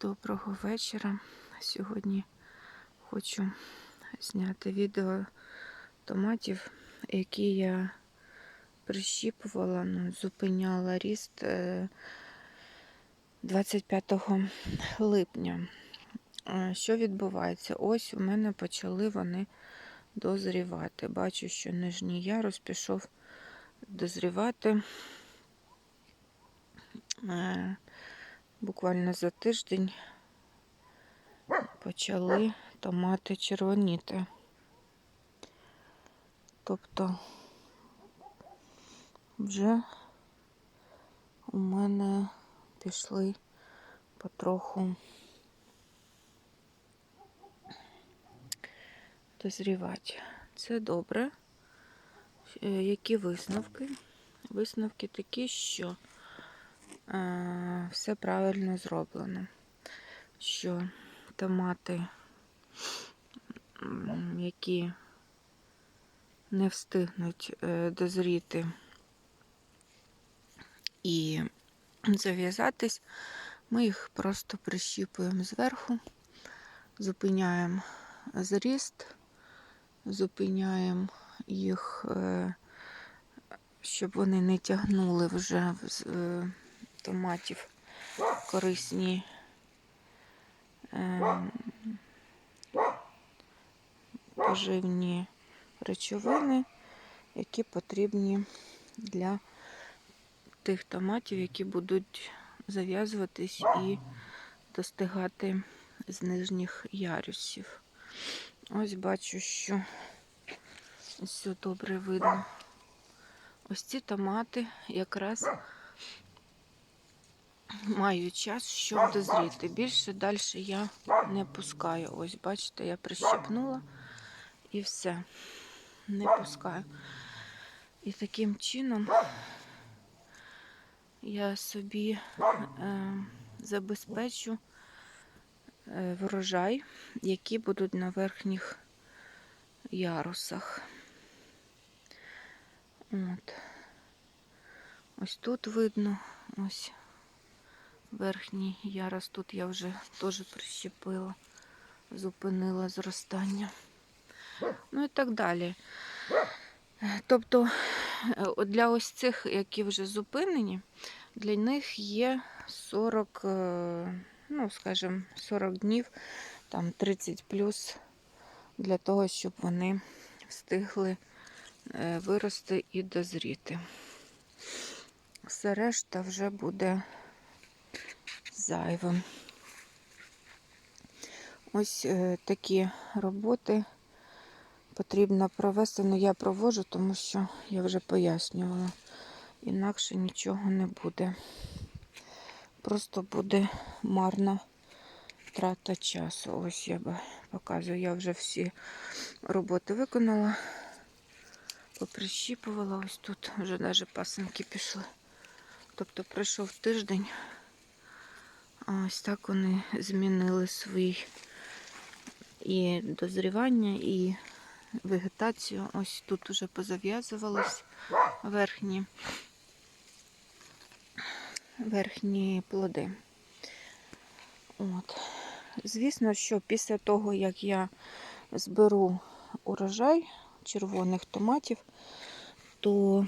Доброго вечора. Сьогодні хочу зняти відео томатів, які я прищіпувала, ну, зупиняла ріст е, 25 липня. Е, Що відбувається? Ось у мене почали вони дозрівати. Бачу, що нижній ярус пішов дозрівати. Буквально за тиждень почали томати червоніти. Тобто вже у мене пішли потроху дозрівати. Це добре. Е, Які висновки? Висновки такі, що все правильно зроблено. Що томати, які не встигнуть е, дозріти і зав'язатись, ми їх просто прищіпуємо зверху, зупиняємо зріст, зупиняємо їх, е, щоб вони не тягнули вже е, томатів корисні ем, поживні речовини, які потрібні для тих томатів, які будуть зав'язуватись і достигати з нижніх ярусів. Ось бачу, що все добре видно. Ось ці томати якраз мають час, щоб дозріти. Більше далі я не пускаю. Ось, бачите, я прищепнула і все. Не пускаю. І таким чином я собі е, забезпечу е, врожай, які будуть на верхніх ярусах. От. Ось тут видно, ось верхній ярус. Тут я вже теж прищепила, зупинила зростання. Ну і так далі. Тобто е, для ось цих, які вже зупинені, для них є 40, е, ну, скажімо, 40 днів, там 30 плюс, для того, щоб вони встигли е, вирости і дозріти. Все решта вже буде зайвим. Ось е, такі роботи потрібно провести. Ну, я провожу, тому що я вже пояснювала. Інакше нічого не буде. Просто буде марна трата часу. Ось я показую, я вже всі роботи виконала, поприщіпувала. Ось тут вже навіть пасенки пішли. Тобто пройшов тиждень. Ось так вони змінили свій і дозрівання, і вегетацію. Ось тут уже позав'язувались верхні, верхні плоди. От. Звісно, що після того, як я зберу урожай червоних томатів, то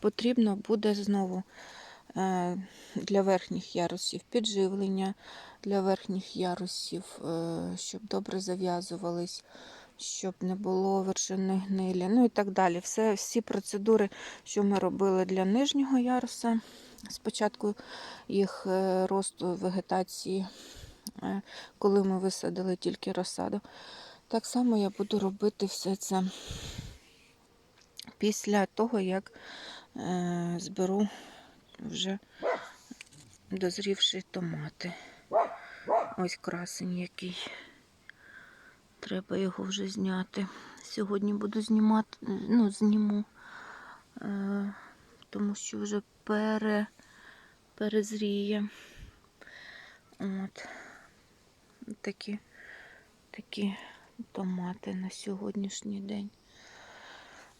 потрібно буде знову для верхніх ярусів підживлення, для верхніх ярусів, е, щоб добре зав'язувались, щоб не було вершини гнилі, ну і так далі. Все, всі процедури, що ми робили для нижнього яруса, спочатку їх е, росту вегетації, е, коли ми висадили тільки розсаду. Так само я буду робити все це після того, як е, зберу вже дозрівші томати. Ось красень який. Треба його вже зняти. Сьогодні буду знімати, ну, зніму, е, тому що вже пере, перезріє. От. Такі, такі томати на сьогоднішній день.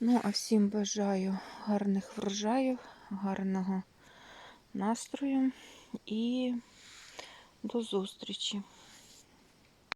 Ну, а всім бажаю гарних врожаїв, гарного настрою і До зустрічі!